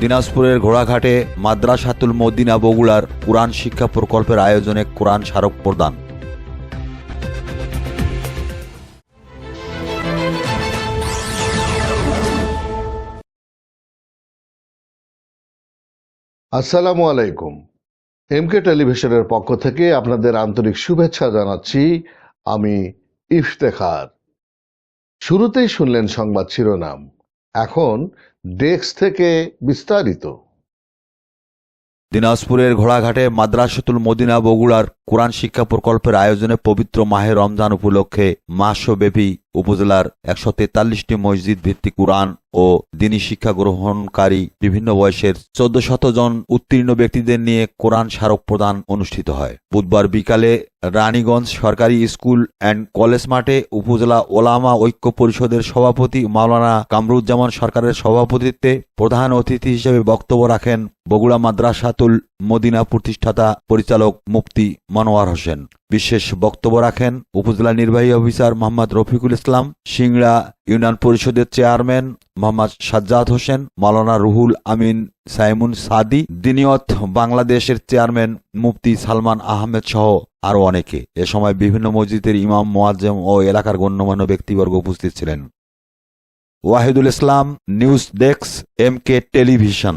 দিনাজপুরের ঘোড়াঘাটে মাদ্রাসাতুল মদিনা বগুড়ার কোরআন শিক্ষা প্রকল্পের আয়োজনে কোরআন স্মারক প্রদান। আসসালামু আলাইকুম। এম এমকে টেলিভিশনের পক্ষ থেকে আপনাদের আন্তরিক শুভেচ্ছা জানাচ্ছি আমি ইফতেখার। শুরুতেই শুনলেন সংবাদ শিরোনাম। এখন ডেস্ক থেকে বিস্তারিত। দিনাজপুরের ঘোড়াঘাটে মাদ্রাসাতুল মদিনা বগুড়ার কোরআন শিক্ষা প্রকল্পের আয়োজনে পবিত্র মাহে রমজান উপলক্ষে মাসব্যাপী উপজেলার একশো তেতাল্লিশটি মসজিদ ভিত্তিক কোরআন ও দিনী শিক্ষা গ্রহণকারী বিভিন্ন বয়সের চোদ্দ শত জন উত্তীর্ণ ব্যক্তিদের নিয়ে কোরআন স্মারক প্রদান অনুষ্ঠিত হয়। বুধবার বিকালে রানীগঞ্জ সরকারি স্কুল অ্যান্ড কলেজ মাঠে উপজেলা ওলামা ঐক্য পরিষদের সভাপতি মাওলানা কামরুজ্জামান সরকারের সভাপতিত্বে প্রধান অতিথি হিসেবে বক্তব্য রাখেন বগুড়া মাদ্রাসাতুল মদিনা প্রতিষ্ঠাতা পরিচালক মুফতি মনোয়ার হোসেন। বিশেষ বক্তব্য রাখেন উপজেলা নির্বাহী অফিসার মোহাম্মদ রফিকুল ইসলাম, সিংড়া ইউনিয়ন পরিষদের চেয়ারম্যান মোহাম্মদ সাজ্জাদ হোসেন মালানা রুহুল আমিন সাইমুন সাদি, দিনিয়ত বাংলাদেশের চেয়ারম্যান মুফতি সালমান আহমেদ সহ আরও অনেকে। এ সময় বিভিন্ন মসজিদের ইমাম, মোয়াজ্জেম ও এলাকার গণ্যমান্য ব্যক্তিবর্গ উপস্থিত ছিলেন। Wahidul Islam, news desk, M K television.